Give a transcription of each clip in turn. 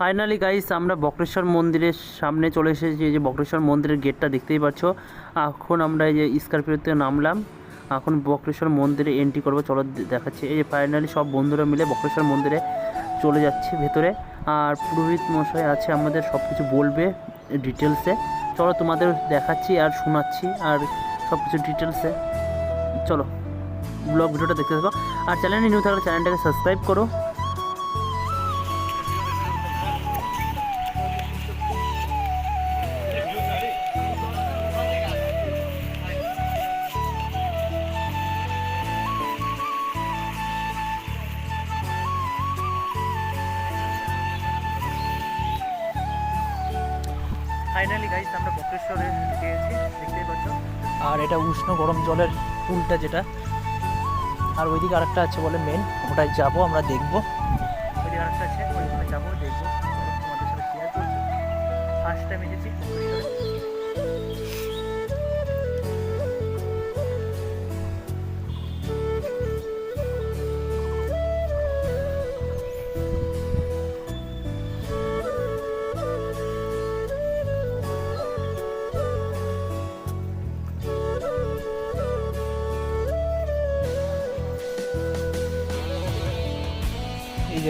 Finally guys আমরা বক্রেশ্বর মন্দিরের সামনে চলে এসেছি। যে বক্রেশ্বর মন্দিরের গেটটা দেখতেই পাচ্ছ। এখন আমরা এই যে স্করপিওতে নামলাম। এখন বক্রেশ্বর মন্দিরে এন্ট্রি করব। চলো দেখাচ্ছি। এই ফাইনালি সব বন্ধুরা মিলে বক্রেশ্বর মন্দিরে চলে যাচ্ছি ভেতরে। আর পুরোহিত মশাই আছে, আমাদের সব কিছু বলবে ডিটেলসে চলো তোমাদের দেখাচ্ছি আর শোনাচ্ছি আর সব কিছু ডিটেলসে চলো ব্লগ ভিডিওটা দেখতে থাকো। আর চ্যানেলে নিউ থাকলে চ্যানেলটাকে সাবস্ক্রাইব করো। ফাইনালি গাইস আমরা বক্রেশ্বরে পেয়েছি দেখতেই পাচ্ছ। আর এটা উষ্ণ গরম জলের পুলটা যেটা। আর ওইদিকে আরেকটা আছে বলে মেন ওটায় যাব আমরা দেখব। ওইদিকে আরেকটা আছে ওইখানে যাব দেখব। তোমাদের সাথে শেয়ার করছি। ফার্স্ট টাইম এসেছি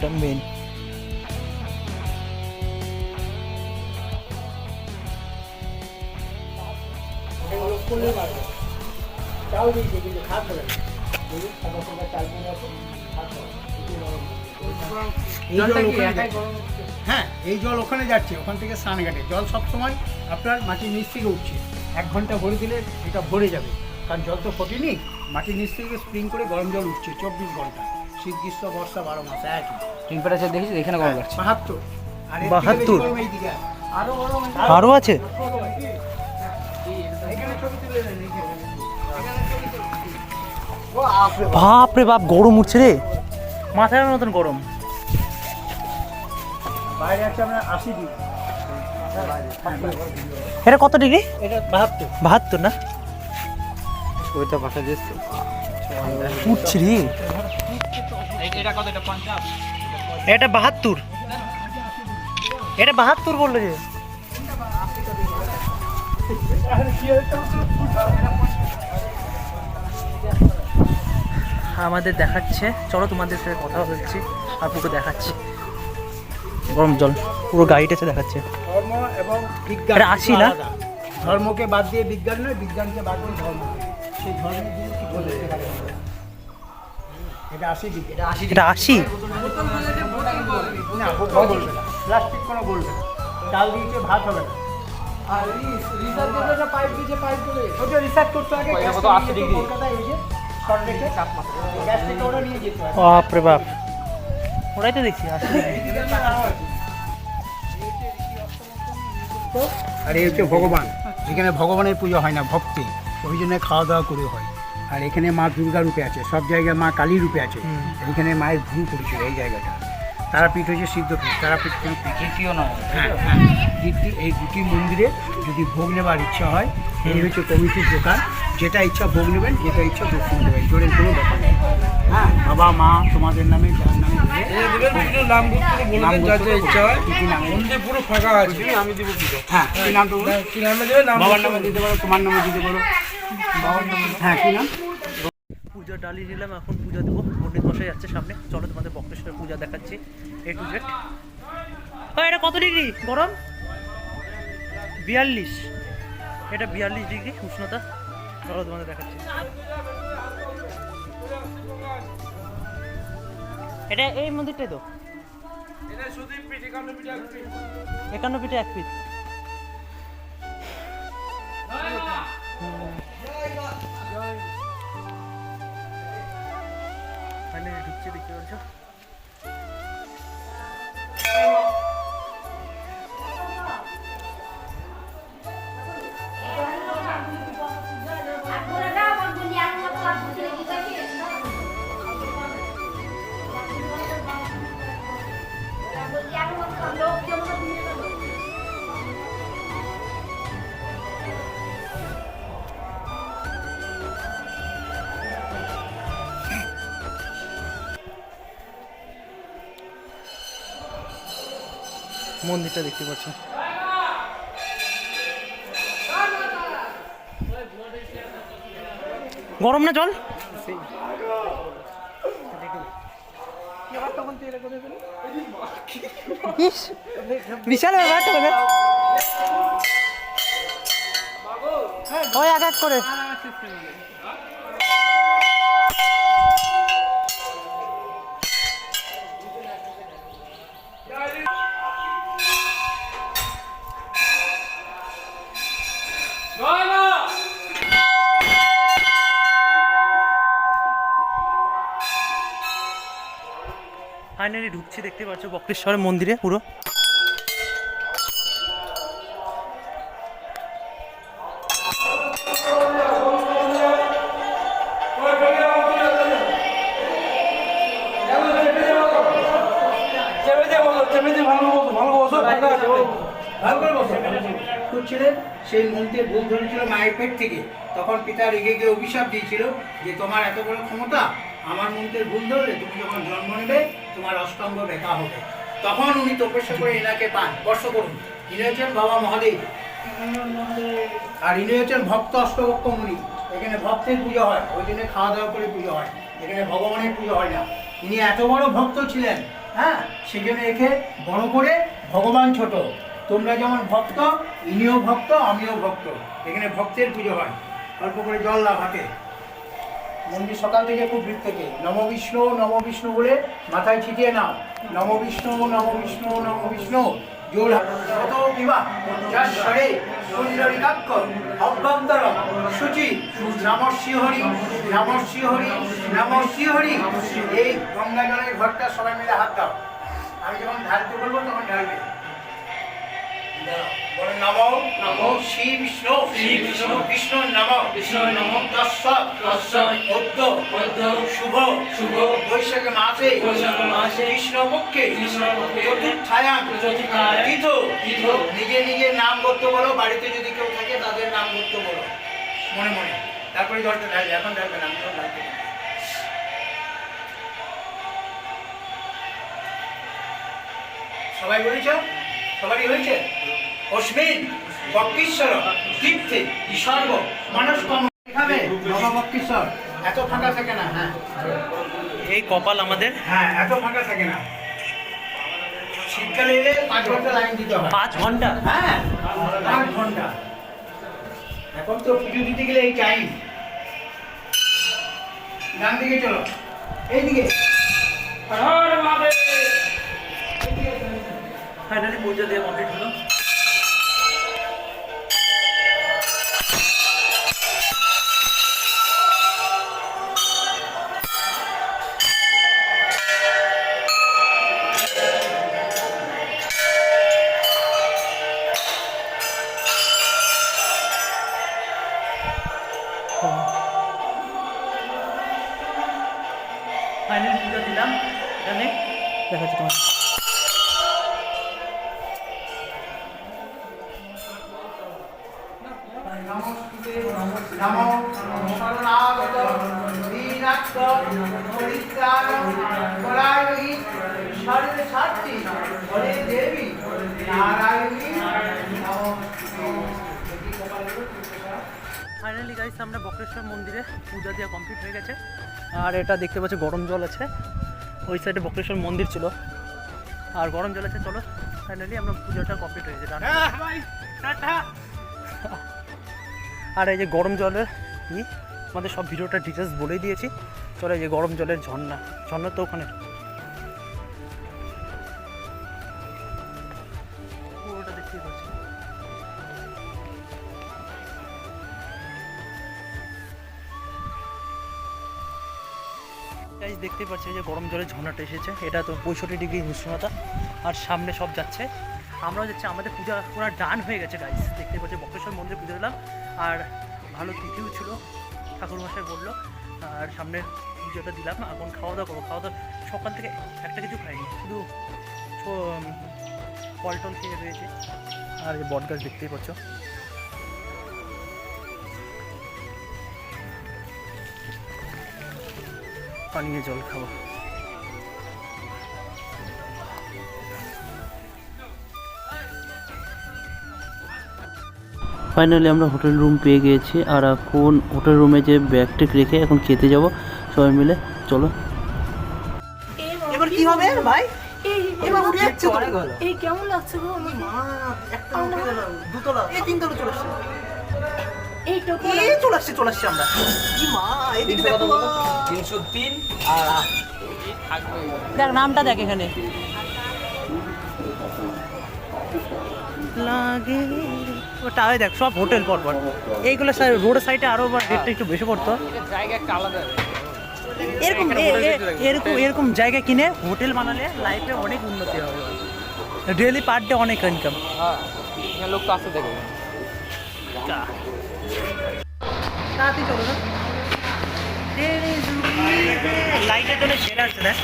যেটা মেন। হ্যাঁ এই জল ওখানে যাচ্ছে ওখান থেকে স্নানঘাটে জল সবসময় আপনার মাটির নিচ থেকে উঠছে। এক ঘণ্টা ভরে দিলে এটা ভরে যাবে। কারণ জল তো ফটেনি মাটির নিচ থেকে স্প্রিং করে গরম জল উঠছে চব্বিশ ঘণ্টা। শীত গ্রীষ্ম বর্ষা বারো মাস একই। টেম্পারেচার দেখেছি এখানে গরম লাগছে। বাহাত্তর। বাহাত্তর? গরম এইদিকে আছে। আরও আছে। আরও আছে। বাপ। রে বাপ গরম উঠছে রে। মাথার মতন গরম। বাইরে আছে আপনার আশি ডিগ্রি। এটা কত ডিগ্রি? এটা বাহাত্তর। বাহাত্তর না? ওইটা বাসা দিচ্ছে উঠছে রে। এটা কত? এটা পঞ্চাশ। এটা বাহাত্তর। এটা বাহাত্তর বলল যে। আমাদের দেখাচ্ছে। চলো তোমাদের সাথে কথা বলছি আর পুরো দেখাচ্ছি। গরম জল পুরো গাড়িটাতে দেখাচ্ছে। ধর্ম এবং বিজ্ঞান আশি না? ধর্মকে বাদ দিয়ে বিজ্ঞান নয় বিজ্ঞানকে বাদ দিয়ে ধর্ম। সেই ধর্মের জিনিস কি বলে এটা আশি এটা আশি? না বোতল বলবে না। প্লাস্টিক কোনো বলবে না। চাল দিয়েছে ভাত হবে না। আর রিসার্চ করতে পাইপ দিয়েছে পাইপ করে। ওটা রিসার্চ করতে আগে ওইটা গ্যাস কত? থেকে 80 নিয়ে যেত ডিগ্রি? কলকাতায় এসে শর্ট রেখে গ্যাস থেকে ওরা নিয়ে যেত বাপ রে বাপ। ওরাই তো দেখছি আর এই হচ্ছে ভগবান। এখানে ভগবানের পুজো হয় না ভক্তি। ওই জন্য খাওয়া দাওয়া করে হয়। আর এখানে মা দুর্গা রূপে আছে সব জায়গায় মা কালী রূপে আছে। এখানে মায়ের ভুল করেছিল এই জায়গাটা। তারাপীঠ হয়েছে সিদ্ধপীঠ তারাপীঠ কোনো পীঠ। তৃতীয় নয় হ্যাঁ হ্যাঁ। দুটি এই দুটি মন্দিরে যদি ভোগ নেবার ইচ্ছা হয় এই হচ্ছে কমিটির দোকান। যেটা ইচ্ছা ভোগ নেবেন যেটা ইচ্ছা দক্ষিণ দেবেন। জোরের কোনো ব্যাপার নেই। হ্যাঁ বাবা মা তোমাদের নামে যার নামে কি কি পুরো ফাঁকা আছে। আমি দিব হ্যাঁ কি নাম তো বলো? কি নামে দেবে নাম বাবার নামে দিতে পারো তোমার নামে দিতে পারো। বাবার নামে হ্যাঁ কি নাম? পুজো ডালি নিলাম এখন পুজো দেবো। পণ্ডিত মশাই যাচ্ছে সামনে। চলো তোমাদের বক্রেশ্বরের পূজা দেখাচ্ছি। এ টু জেড এটা কত ডিগ্রি? গরম? বিয়াল্লিশ। এটা বিয়াল্লিশ ডিগ্রি উষ্ণতা। চলো তোমাদের দেখাচ্ছি। এটা এই মন্দিরটাই তো? একান্ন পিঠে এক পিঠ। দেখতে পাচ্ছ মন্দিরটা দেখতে পাচ্ছ গরম না জল? বিশাল ব্যাপারটা বোধ ওই এক করে। ফাইনালি ঢুকছি, দেখতে পাচ্ছ বক্রেশ্বর মন্দিরে পুরো। সেই মন্ত্রে ভুল ধরেছিল মায়ের পেট থেকে। তখন পিতা রেগে গিয়ে অভিশাপ দিয়েছিল যে তোমার এত বড় ক্ষমতা আমার মন্ত্রের ভুল ধরলে তুমি যখন জন্ম নেবে, তোমার অষ্টঙ্গ বেকা হবে। তখন উনি তপস্যা করে এনাকে পান। স্পর্শ করুন। ইনি হচ্ছেন বাবা মহাদেব। আর ইনি হচ্ছেন ভক্ত অষ্টভক্ত মুনি। এখানে ভক্তের পুজো হয়। ওই জন্য খাওয়া দাওয়া করে পুজো হয়। এখানে ভগবানের পুজো হয় না। ইনি এত বড় ভক্ত ছিলেন হ্যাঁ? সেই জন্য একে বড় করে ভগবান ছোট। তোমরা যেমন ভক্ত, ইনিও ভক্ত, আমিও ভক্ত। এখানে ভক্তের পুজো হয়। অল্প করে জল লাভ হাতে। মন্দির সকাল থেকে খুব ভিড় থেকে। নম বিষ্ণু নম বিষ্ণু বলে মাথায় ছিটিয়ে নাও। নম বিষ্ণু নম বিষ্ণু নম বিষ্ণু। এই ঘরটা সবাই মিলে হাত দাও। আমি যখন ঢালতে বলব তখন ঢালবে। বলে নমো নমো শ্রী বিষ্ণু। শ্রী বিষ্ণু বিষ্ণু নম। বিষ্ণু নম। তস্য তস্য অদ্য অদ্য শুভ। শুভ। বৈশাখ মাসে বৈশাখ মাসে কৃষ্ণ পক্ষে কৃষ্ণ পক্ষে চতুর্থায়াম। চতুর্থায়াম। তীর্থ তীর্থ নিজে নিজে নাম করতে বলো বাড়িতে যদি কেউ থাকে তাদের নাম করতে বলো। মনে মনে। তারপরে জলটা ঢালবে। এখন ঢালবে না আমি তখন ঢালতে সবাই বলেছ? সবারই হয়েছে? অস্মিন বক্রেশ্বর তীর্থে সর্ব মানুষ কম বাবা বক্রেশ্বর এত ফাঁকা থাকে না হ্যাঁ। এই কপাল আমাদের? হ্যাঁ এত ফাঁকা থাকে না। শীতকালে এলে পাঁচ ঘণ্টা লাইন দিতে হয়। পাঁচ ঘণ্টা? হ্যাঁ পাঁচ ঘণ্টা। এখন তো পুজো দিতে গেলে এই টাইম ডান দিকে চলো। এইদিকে। ফাইনালি পুজো দিয়ে কমপ্লিট ফাইনালি পুজো দিলাম। এখানে। দেখাচ্ছি তোমার দেবী নারায়ণী ফাইনালি গাইস আমরা বক্রেশ্বর মন্দিরে পূজা দেওয়া কমপ্লিট হয়ে গেছে। আর এটা দেখতে পাচ্ছি গরম জল আছে। ওই সাইডে বক্রেশ্বর মন্দির ছিল। আর গরম জল আছে চলো। ফাইনালি আমরা পুজোটা কমপ্লিট হয়ে গেছে আর এই যে গরম জলের ই আমাদের সব ভিডিওটা ডিটেলস বলেই দিয়েছি। চলো এই যে গরম জলের ঝর্ণা। ঝর্ণা তো ওখানে। পুরোটা দেখতেই পাচ্ছি। দেখতে পাচ্ছি যে গরম জলের ঝর্ণাটা এসেছে। এটা তো পঁয়ষট্টি ডিগ্রি উষ্ণতা, আর সামনে সব যাচ্ছে। আমরাও যাচ্ছি, আমাদের পূজা পুরো ডান হয়ে গেছে গাইস দেখতে পাচ্ছি বক্রেশ্বর মন্দিরে পুজো দিলাম। আর ভালো তিথিও ছিল, ঠাকুরমশাই বলল। আর সামনে পুজোটা দিলাম, এখন খাওয়া দাওয়া করব। খাওয়া দাওয়া সকাল থেকে একটা কিছু খাইনি, শুধু ফল টল খেয়ে রয়েছে। আর বট গাছ দেখতেই পাচ্ছ। পানীয় জল খাব। ফাইনালি আমরা হোটেল রুম পেয়ে গিয়েছি। আর এখন হোটেল রুমে যে ব্যাগটেক রেখে এখন খেতে যাব সবাই মিলে। চলো। এবার কি হবে ভাই? এবার উঠে যাচ্ছে তো এই কেমন লাগছে গো আমার? মা একটা উঠে গেল দুতলা চলে আসছে। এই এই চলে আসছে চলে আসছে আমরা। কি মা এদিকে দেখো তিনশো তিন আর দেখ নামটা দেখ এখানে। লাগে। ওটা ওই দেখ সব হোটেল পর পর এইগুলো রোড সাইডে আরও রেটটা একটু বেশি পড়তো। জায়গা একটা আলাদা। এরকম এরকম এরকম জায়গা কিনে হোটেল বানালে লাইফে অনেক উন্নতি হবে। ডেলি পার ডে অনেক ইনকাম হ্যাঁ লোক তো আসতে দেখবে তাড়াতাড়ি চলো না। লাইটের জন্য সেরা আছে দেখ।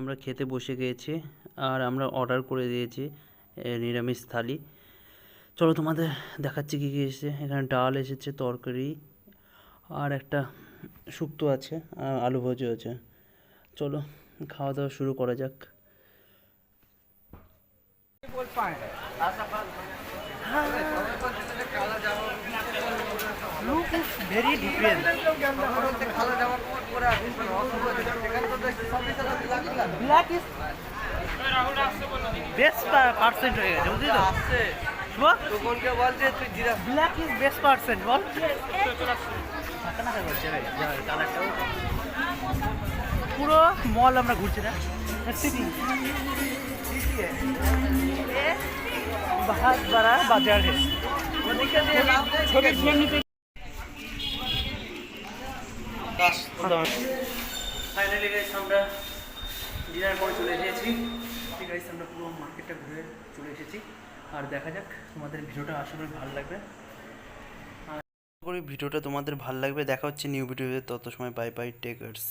আমরা খেতে বসে গিয়েছি আর আমরা অর্ডার করে দিয়েছি নিরামিষ থালি। চলো তোমাদের দেখাচ্ছি কী কী এসেছে। এখানে ডাল এসেছে তরকারি আর একটা শুক্তো আছে আর আলু ভাজা আছে। চলো খাওয়া দাওয়া শুরু করা যাক। Very different black is best percent হয়ে গেছে, বুঝলি তো? ব্ল্যাক ইজ বেস্ট পার্সেন্ট বল পুরো মল আমরা ঘুরছি না। সিটি ফাইনালি আমরা চলে আমরা ঘুরে চলে এসেছি। আর দেখা যাক তোমাদের ভিডিওটা আশা ভালো লাগবে। ভিডিওটা তোমাদের ভালো লাগবে। দেখা হচ্ছে নিউ ভিডিওতে তত সময় বাই বাই টেকার্স